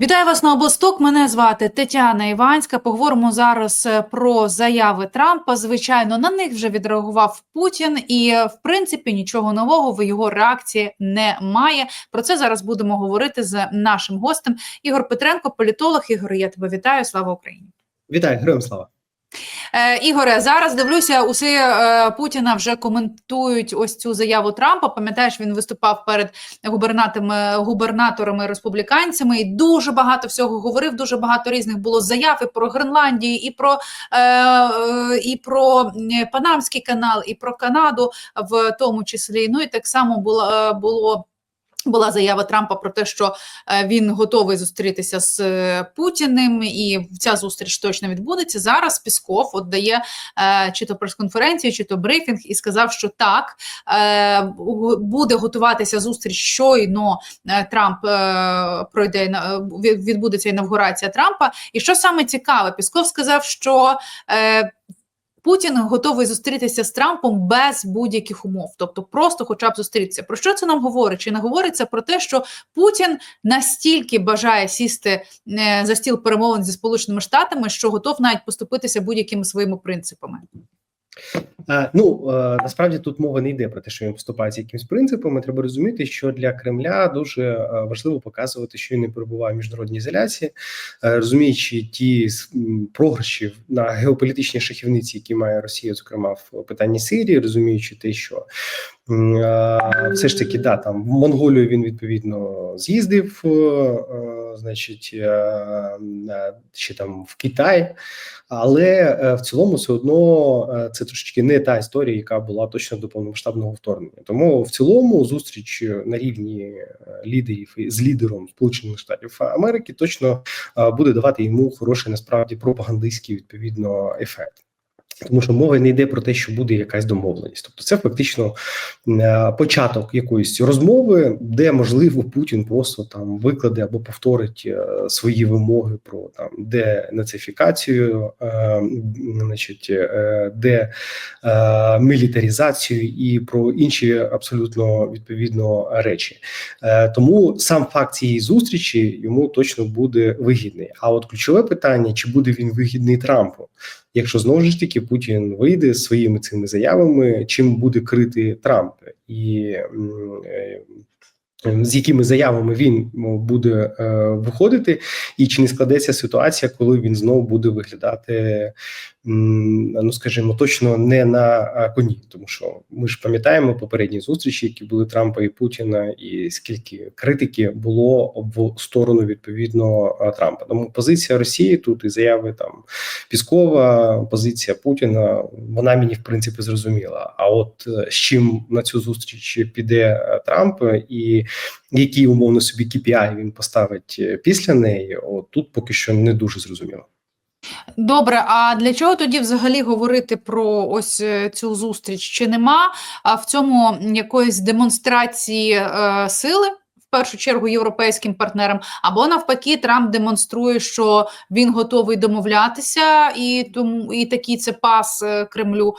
Вітаю вас на областок. Мене звати Тетяна Іванська. Поговоримо зараз е, про заяви Трампа. Звичайно, на них вже відреагував Путін, і е, в принципі нічого нового в його реакції немає. Про це зараз будемо говорити з нашим гостем. Ігор Петренко, політолог. Ігор, я тебе вітаю. Слава Україні. Вітаю, героям слава. Е, Ігоре, зараз дивлюся, уси е, Путіна вже коментують ось цю заяву Трампа. Пам'ятаєш, він виступав перед губернаторами, губернаторами республіканцями і дуже багато всього говорив. Дуже багато різних було заяв і про Гренландію, і про, е, е, і про Панамський канал, і про Канаду в тому числі. Ну і так само було. було була заява Трампа про те, що е, він готовий зустрітися з е, Путіним, і ця зустріч точно відбудеться. Зараз Пісков от дає е, чи то прес-конференцію, чи то брифінг, і сказав, що так буде готуватися зустріч. Щойно Трамп пройде відбудеться інавгурація Трампа. І що саме цікаве, Пісков сказав, що Путін готовий зустрітися з Трампом без будь-яких умов, тобто просто, хоча б зустрітися. Про що це нам говорить? Чи не говориться про те, що Путін настільки бажає сісти е, за стіл перемовин зі Сполученими Штатами, що готов навіть поступитися будь-якими своїми принципами? Е, Ну е, насправді тут мова не йде про те, що він поступає з якимось принципами. Треба розуміти, що для Кремля дуже е, важливо показувати, що він не перебуває в міжнародній ізоляції, розуміючи ті програші на геополітичній шахівниці, які має Росія, зокрема в питанні Сирії, розуміючи те, що все ж таки да там в Монголію він відповідно з'їздив, е, е, значить, е, ще там в Китай. Але в цілому все одно це трошечки не та історія, яка була точно до повномасштабного вторгнення. Тому в цілому зустріч на рівні лідерів з лідером Сполучених Штатів Америки точно буде давати йому хороший насправді пропагандистський відповідно ефект. Тому що мова не йде про те, що буде якась домовленість, тобто це фактично е, початок якоїсь розмови, де можливо Путін просто там викладе або повторить е, свої вимоги про там денацифікацію, е, значить, е, де е, мілітарізацію і про інші абсолютно відповідно речі. Е, тому сам факт цієї зустрічі йому точно буде вигідний. А от ключове питання: чи буде він вигідний Трампу? Якщо знову ж таки Путін вийде своїми цими заявами, чим буде крити Трамп, і е, з якими заявами він буде е, виходити, і чи не складеться ситуація, коли він знову буде виглядати, ну скажімо, точно не на коні, тому що ми ж пам'ятаємо попередні зустрічі, які були Трампа і Путіна, і скільки критики було в сторону відповідно Трампа. Тому позиція Росії тут і заяви там Піскова, позиція Путіна, вона мені в принципі зрозуміла. А от е, з чим на цю зустріч піде е, Трамп і які умовно собі KPI він поставить е, після неї, от тут поки що не дуже зрозуміло. Добре, а для чого тоді взагалі говорити про ось е, цю зустріч? Чи нема в цьому якоїсь демонстрації е, сили? В першу чергу європейським партнерам, або навпаки, Трамп демонструє, що він готовий домовлятися, і тому і такий це пас е, Кремлю.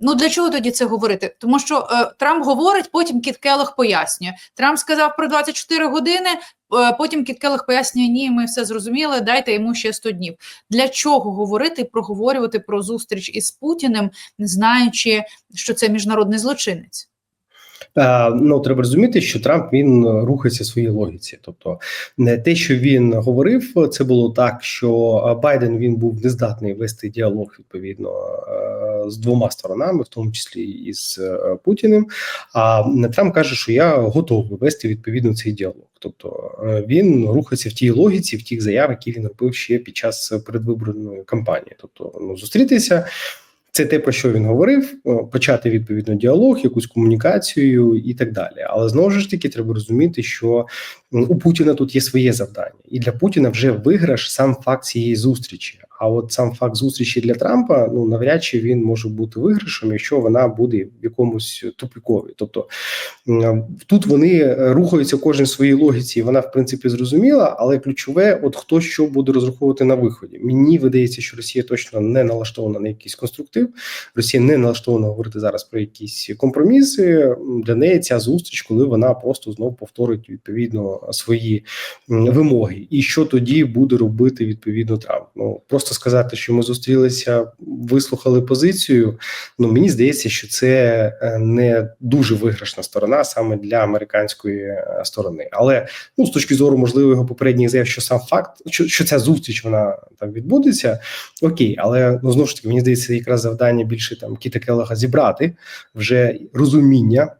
Ну для чого тоді це говорити? Тому що е, Трамп говорить, потім Кіт Келлог пояснює. Трамп сказав про 24 години. е, Потім Кіт Келлог пояснює, ні, ми все зрозуміли, дайте йому ще 100 днів. Для чого говорити проговорювати про зустріч із Путіним, знаючи, що це міжнародний злочинець? Е, Ну треба розуміти, що Трамп він рухається своїй логіці. Тобто, не те, що він говорив, це було так, що Байден він був нездатний вести діалог відповідно з двома сторонами, в тому числі і з е, Путіним. А Трамп каже, що я готовий вести відповідно цей діалог. Тобто е, він рухається в тій логіці, в тих заявах, які він робив ще під час передвиборної кампанії. Тобто, ну зустрітися. Це те, про що він говорив, почати відповідно діалог, якусь комунікацію і так далі. Але знову ж таки треба розуміти, що у Путіна тут є своє завдання, і для Путіна вже виграш сам факт цієї зустрічі. А от сам факт зустрічі для Трампа ну навряд чи він може бути виграшем, якщо вона буде в якомусь тупикові. Тобто тут вони рухаються кожен в своїй логіці, і вона в принципі зрозуміла, але ключове, от хто що буде розраховувати на виході. Мені видається, що Росія точно не налаштована на якийсь конструктив. Росія не налаштована говорити зараз про якісь компроміси. Для неї ця зустріч, коли вона просто знов повторить відповідно свої вимоги. І що тоді буде робити відповідно Трамп? Ну просто сказати, що ми зустрілися, вислухали позицію. Ну мені здається, що це е, не дуже виграшна сторона саме для американської е, сторони. Але ну з точки зору можливо його попередніх заяв, що сам факт, що, що ця зустріч вона там відбудеться, окей, але ну знову ж таки, мені здається, якраз завдання більше там Кіта Келлога зібрати вже розуміння.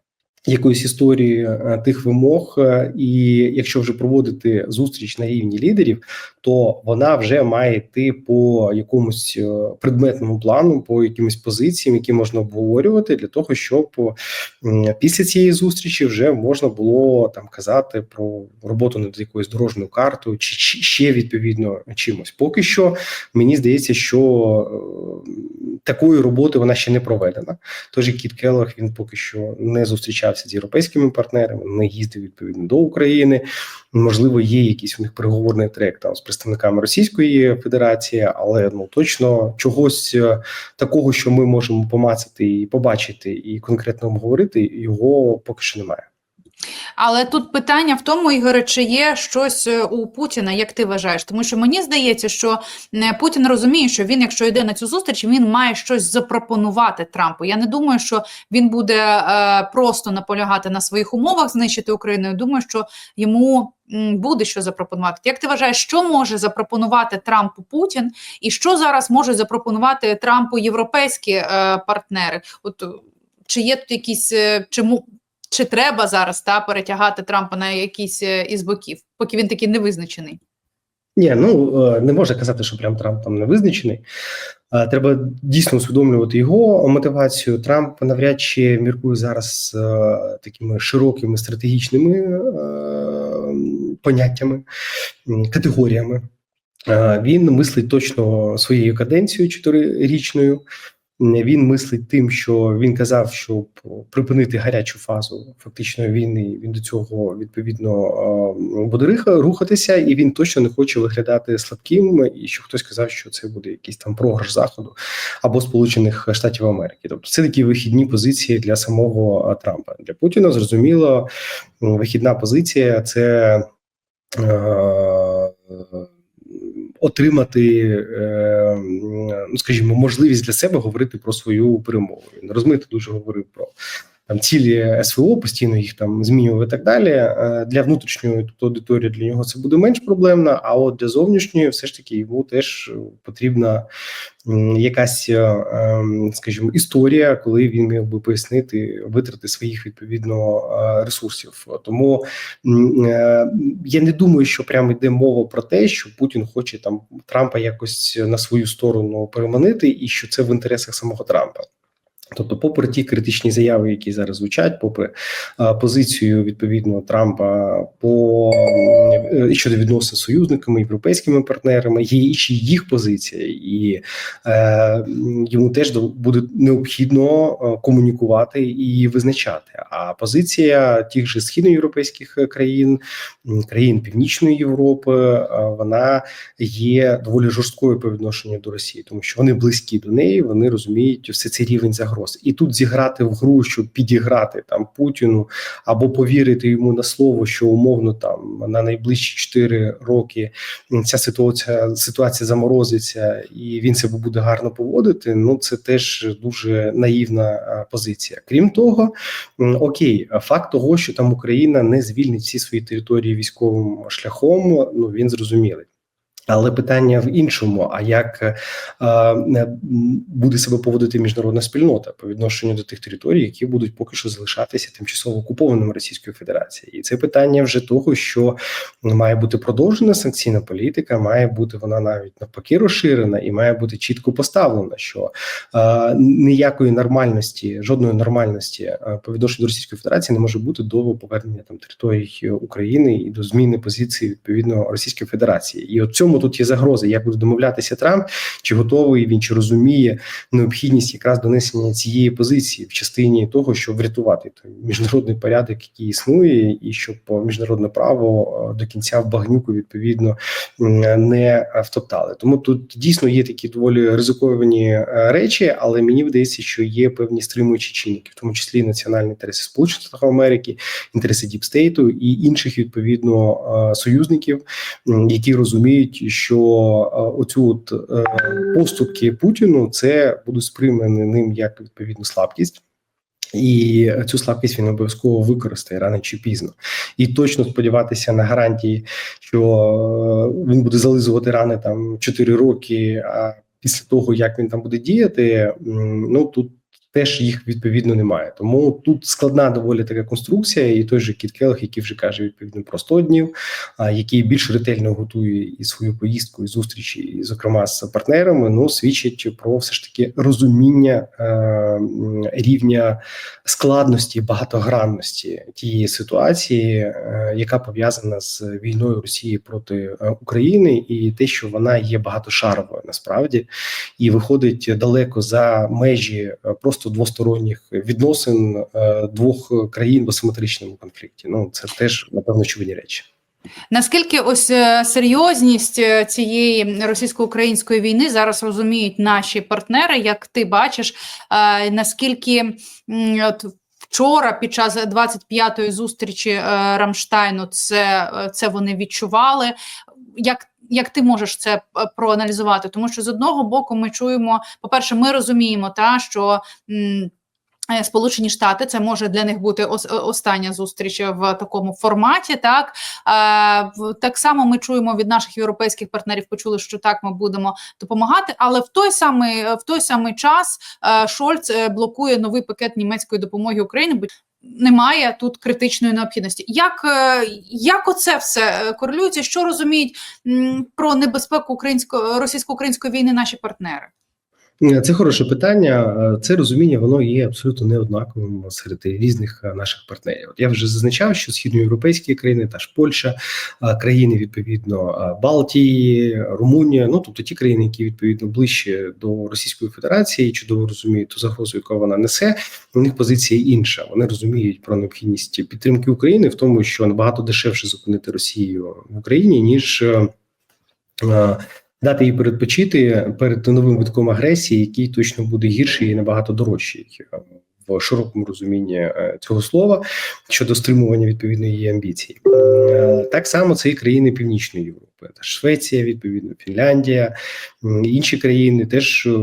Якоїсь історії е, тих вимог, е, і якщо вже проводити зустріч на рівні лідерів, то вона вже має йти по якомусь е, предметному плану, по якимось позиціям, які можна обговорювати для того, щоб після цієї зустрічі вже можна було там казати про роботу над якоюсь дорожньою картою, чи, ще відповідно чимось. Поки що мені здається, що такої роботи вона ще не проведена. Тож і Кіт Келлог, він поки що не зустрічався з європейськими партнерами, не їздив відповідно до України. Можливо, є якийсь у них переговорний трек там з представниками Російської Федерації, але ну точно чогось е, такого, що ми можемо помацати і побачити, і конкретно обговорити, його поки що немає. Але тут питання в тому, Ігоре, чи є щось е, у Путіна, як ти вважаєш? Тому що мені здається, що е, Путін розуміє, що він, якщо йде на цю зустріч, він має щось запропонувати Трампу. Я не думаю, що він буде е, просто наполягати на своїх умовах знищити Україну. Я думаю, що йому буде що запропонувати. Як ти вважаєш, що може запропонувати Трампу Путін, і що зараз можуть запропонувати Трампу європейські партнери? От чи є тут якісь чому? Чи треба зараз та перетягати Трампа на якийсь е, із боків, поки він такий невизначений? Ні, ну е, не можна казати, що прям Трамп там не визначений. Е, Треба дійсно усвідомлювати його мотивацію. Трамп навряд чи міркує зараз такими широкими стратегічними поняттями, категоріями. Він мислить точно своєю каденцією чотирирічною. Він мислить тим, що він казав, щоб припинити гарячу фазу фактично війни. Він до цього відповідно буде рухатися, і він точно не хоче виглядати слабким. І що хтось казав, що це буде якийсь там програш заходу або Сполучених Штатів Америки. Тобто це такі вихідні позиції для самого Трампа. Для Путіна зрозуміло, вихідна позиція це. е, Отримати, е, ну скажімо, можливість для себе говорити про свою перемогу. Він розмито дуже говорив про там цілі СВО, постійно їх там змінював і так далі. Е, Для внутрішньої тобто, аудиторії для нього це буде менш проблемно. А от для зовнішньої, все ж таки, йому теж потрібна якась, е, ем, скажімо, історія, коли він міг би пояснити витрати своїх відповідно е, ресурсів. Тому я не думаю, що прямо йде мова про те, що Путін хоче там Трампа якось на свою сторону переманити, і що це в інтересах самого Трампа. Тобто, попри ті критичні заяви, які зараз звучать, попри е, позицію відповідно Трампа по е, щодо відносин з союзниками, європейськими партнерами, є ще їх позиція, і е, йому теж буде необхідно е, комунікувати і визначати. А позиція тих же східноєвропейських країн, країн Північної Європи, е, вона є доволі жорсткою по відношенню до Росії, тому що вони близькі до неї, вони розуміють все цей рівень загроз. І тут зіграти в гру, щоб підіграти там Путіну або повірити йому на слово, що умовно там на найближчі 4 роки ця ситуація ситуація заморозиться, і він себе буде гарно поводити. Ну це теж дуже наївна е, позиція. Крім того, окей, факт того, що там Україна не звільнить всі свої території військовим шляхом, ну він зрозумілий. Але питання в іншому: а як е, е, буде себе поводити міжнародна спільнота по відношенню до тих територій, які будуть поки що залишатися тимчасово окупованими Російською Федерацією, і це питання вже того, що має бути продовжена санкційна політика, має бути вона навіть навпаки розширена, і має бути чітко поставлена, що е, ніякої нормальності, жодної нормальності е, по відношенню до Російської Федерації не може бути до повернення там територій України і до зміни позиції відповідно Російської Федерації, і от цьому чому тут є загроза? Як буде домовлятися Трамп? Чи готовий він чи розуміє необхідність якраз донесення цієї позиції в частині того, щоб врятувати той міжнародний порядок, який існує, і щоб міжнародне право е, до кінця в багнюку відповідно не втоптали. Тому тут дійсно є такі доволі ризиковані е, речі, але мені видається, що є певні стримуючі чинники, в тому числі національні інтереси Сполучених Штатів Америки, інтереси Діпстейту і інших відповідно е, союзників, які розуміють, що е, оцю от е, поступки Путіну це будуть сприймані ним як відповідно слабкість. І цю слабкість він обов'язково використає рано чи пізно, і точно сподіватися на гарантії, що е, він буде зализувати рани там 4 роки. А після того як він там буде діяти, ну тут теж їх відповідно немає. Тому тут складна доволі така конструкція, і той же Кіт Келлог, який вже каже відповідно про 100 днів, який більш ретельно готує і свою поїздку, і зустрічі, і зокрема з партнерами, ну свідчить про все ж таки розуміння е, рівня складності, багатогранності тієї ситуації, е, яка пов'язана з війною Росії проти е, України, і те, що вона є багатошаровою насправді, і виходить далеко за межі е, просто двосторонніх відносин е, двох країн в асиметричному конфлікті. Ну це теж напевно очевидні речі. Наскільки ось е, серйозність е, цієї російсько-української війни зараз розуміють наші партнери, як ти бачиш, наскільки от вчора під час 25-ї зустрічі Рамштайну це, це вони відчували? Як як ти можеш це е, проаналізувати? Тому що з одного боку ми чуємо, по-перше, ми розуміємо, та що. м, е, Сполучені Штати це може для них бути остання зустріч в такому форматі. Так Е, так само ми чуємо від наших європейських партнерів, почули, що так ми будемо допомагати. Але в той самий в той самий час е, Шольц е, блокує новий пакет німецької допомоги Україні, немає тут критичної необхідності. Як, е, як оце все е, корелюється? Що розуміють про небезпеку українсько російсько-української війни наші партнери? Е, Це хороше питання. Е, Це розуміння воно є абсолютно неоднаковим серед різних е, наших партнерів. Я вже зазначав, що східноєвропейські країни, та ж Польща, країни відповідно Балтії, Румунія, ну тобто ті країни, які відповідно ближче до Російської Федерації, чудово розуміють ту загрозу, яку вона несе. У них позиція інша. Вони розуміють про необхідність підтримки України в тому, що набагато дешевше зупинити Росію в Україні ніж. Дати їй передпочити перед новим витком агресії, який точно буде гірший і набагато дорожчий в широкому розумінні е, цього слова щодо стримування відповідної її амбіцій. Е, Так само це і країни Північної Європи, Швеція, відповідно, Фінляндія, інші країни теж е,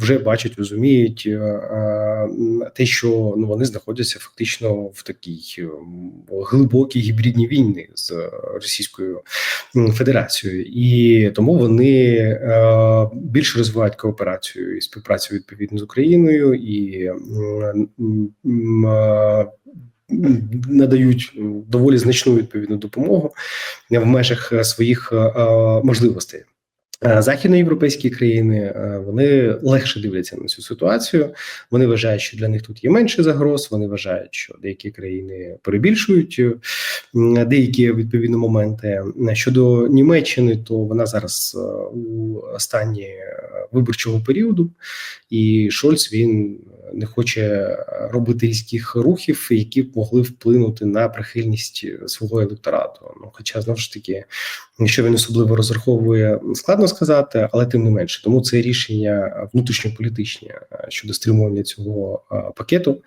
вже бачать, розуміють е, е, те, що ну вони знаходяться фактично в такій глибокій гібридній війні з Російською Федерацією, і тому вони більше розвивають кооперацію і співпрацю відповідно з Україною. І надають доволі значну відповідну допомогу в межах е, своїх е, е, можливостей. Е, Західноєвропейські країни е, вони легше дивляться на цю ситуацію. Вони вважають, що для них тут є менше загроз. Вони вважають, що деякі країни перебільшують е, деякі відповідні моменти. Щодо Німеччини, то вона зараз у стані виборчого періоду, і Шольц він не хоче робити різких рухів, які б могли вплинути на прихильність свого електорату. Ну, хоча знову ж таки, що він особливо розраховує, складно сказати, але тим не менше, тому це рішення внутрішньополітичні е, щодо стримування цього е, пакету,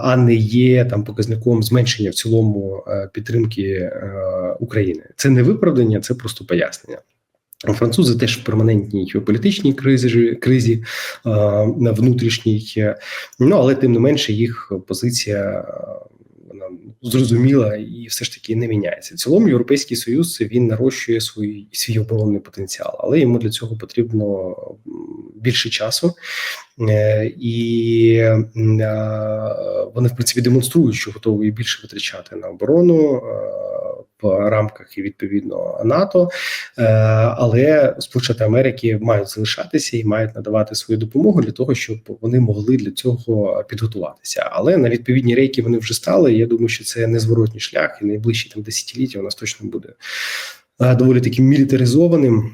а не є там показником зменшення в цілому е, підтримки е, України. Це не виправдання, це просто пояснення. Французи теж в перманентній політичній кризі кризі е, внутрішній, е, ну але тим не менше їх позиція е, зрозуміла і все ж таки не міняється. В цілому європейський союз він нарощує свій свій оборонний потенціал, але йому для цього потрібно більше часу. Е, І е, вони в принципі демонструють, що готові більше витрачати на оборону е, в рамках і відповідно НАТО, Е, але Сполучені Америки мають залишатися і мають надавати свою допомогу для того, щоб вони могли для цього підготуватися. Але на відповідні рейки вони вже стали. Я думаю, що це незворотній шлях, і найближчі там десятиліття у нас точно буде е, доволі таким мілітаризованим.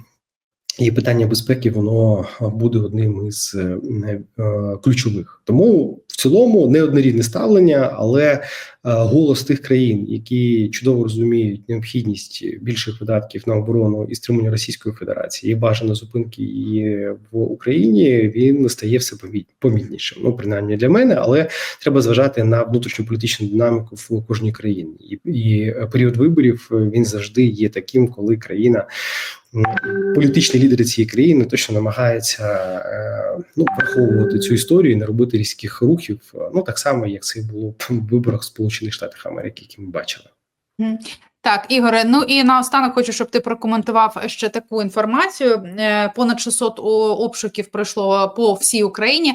І питання безпеки воно буде одним із е, ключових. Тому в цілому неоднорідне ставлення, але е, голос тих країн, які чудово розуміють необхідність більших видатків на оборону і стримування Російської Федерації, і бажано зупинки її в Україні, він стає все поміт- помітнішим. Ну принаймні для мене, але треба зважати на внутрішньополітичну динаміку в кожній країні. І, і період виборів е, він завжди є таким, коли країна політичні лідери цієї країни точно намагаються е, ну, враховувати цю історію і не робити різких рухів. Ну так само, як це було в виборах Сполучених Штатів Америки, які ми бачили. Так, Ігоре. Ну і наостанок хочу, щоб ти прокоментував ще таку інформацію. Е, Понад 600 о- обшуків пройшло по всій Україні.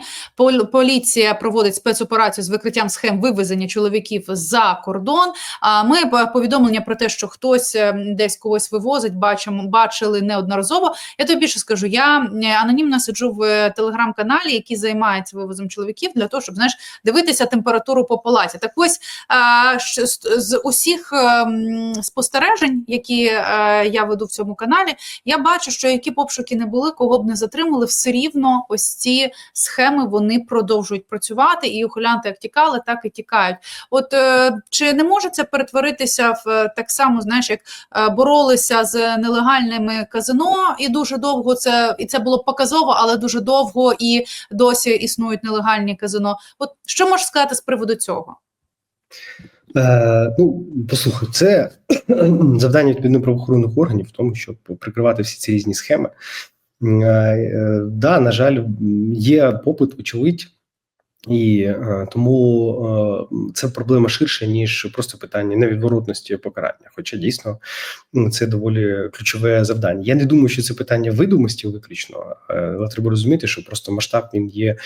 Поліція проводить спецоперацію з викриттям схем вивезення чоловіків за кордон. А ми повідомлення про те, що хтось е, десь когось вивозить, бачимо, бачили неодноразово. Я тобі більше скажу. Я е, анонімно сиджу в е, телеграм-каналі, який займається вивозом чоловіків, для того, щоб знаєш дивитися температуру по палаті. Так ось з усіх ем, спостережень, які е, я веду в цьому каналі, я бачу, що які б обшуки не були, кого б не затримали, все рівно ось ці схеми вони продовжують працювати, і ухилянти як тікали, так і тікають. От е, чи не може це перетворитися в е, так само, знаєш, як боролися з нелегальними казино, і дуже довго це і це було показово, але дуже довго і досі існують нелегальні казино. От що можеш сказати з приводу цього? Е, ну, послухай, це завдання відповідно правоохоронних органів в тому, щоб прикривати всі ці різні схеми. Е, е, да, на жаль, є попит, очевидь, і е, тому е, це проблема ширша, ніж просто питання невідворотності покарання. Хоча дійсно це доволі ключове завдання. Я не думаю, що це питання видимості виключно, е, але треба розуміти, що просто масштаб він є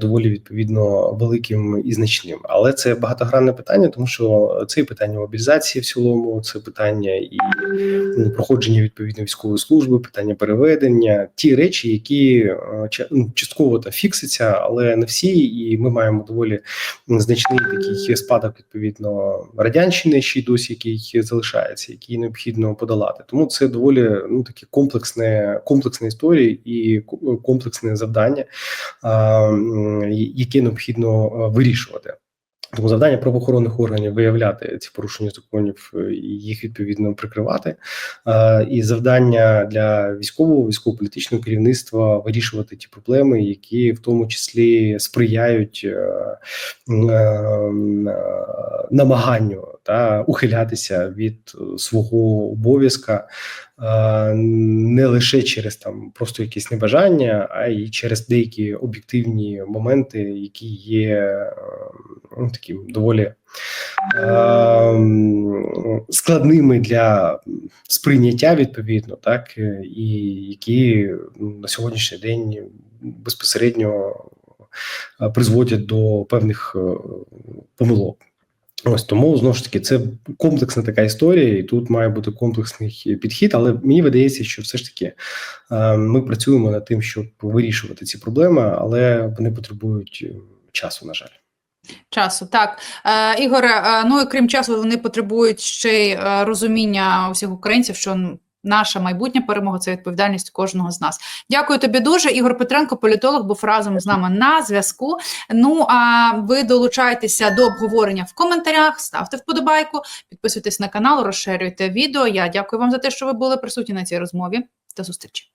доволі відповідно великим і значним. Але це багатогранне питання, тому що це і питання мобілізації в цілому, це питання і м, проходження відповідно військової служби, питання переведення, ті речі, які е, ну, частково та фікситься, але не всі. І ми маємо доволі значний такий спадок відповідно радянщини, ще й досі який залишається, який необхідно подолати. Тому це доволі ну такі комплексне, комплексна історія і ко- комплексне завдання, яке необхідно вирішувати. Тому завдання правоохоронних органів виявляти ці порушення законів е, і їх відповідно прикривати. Е, І завдання для військового військово-політичного керівництва вирішувати ті проблеми, які в тому числі сприяють е, намаганню та ухилятися від свого обов'язка не лише через там просто якісь небажання, а й через деякі об'єктивні моменти, які є ну, таким доволі е, складними для сприйняття відповідно, так е, і які ну, на сьогоднішній день безпосередньо е, призводять до певних е, помилок. Ось тому знову ж таки це комплексна така історія, і тут має бути комплексний підхід. Але мені видається, що все ж таки ми працюємо над тим, щоб вирішувати ці проблеми, але вони потребують часу, на жаль. Часу так, е, Ігоре. е, Ну і крім часу, вони потребують ще й е, розуміння усіх українців, що наша майбутня перемога це відповідальність кожного з нас. Дякую тобі дуже. Ігор Петренко, політолог, був разом з нами на зв'язку. Ну а ви долучайтеся до обговорення в коментарях, ставте вподобайку, підписуйтесь на канал, розширюйте відео. Я дякую вам за те, що ви були присутні на цій розмові. До зустрічі.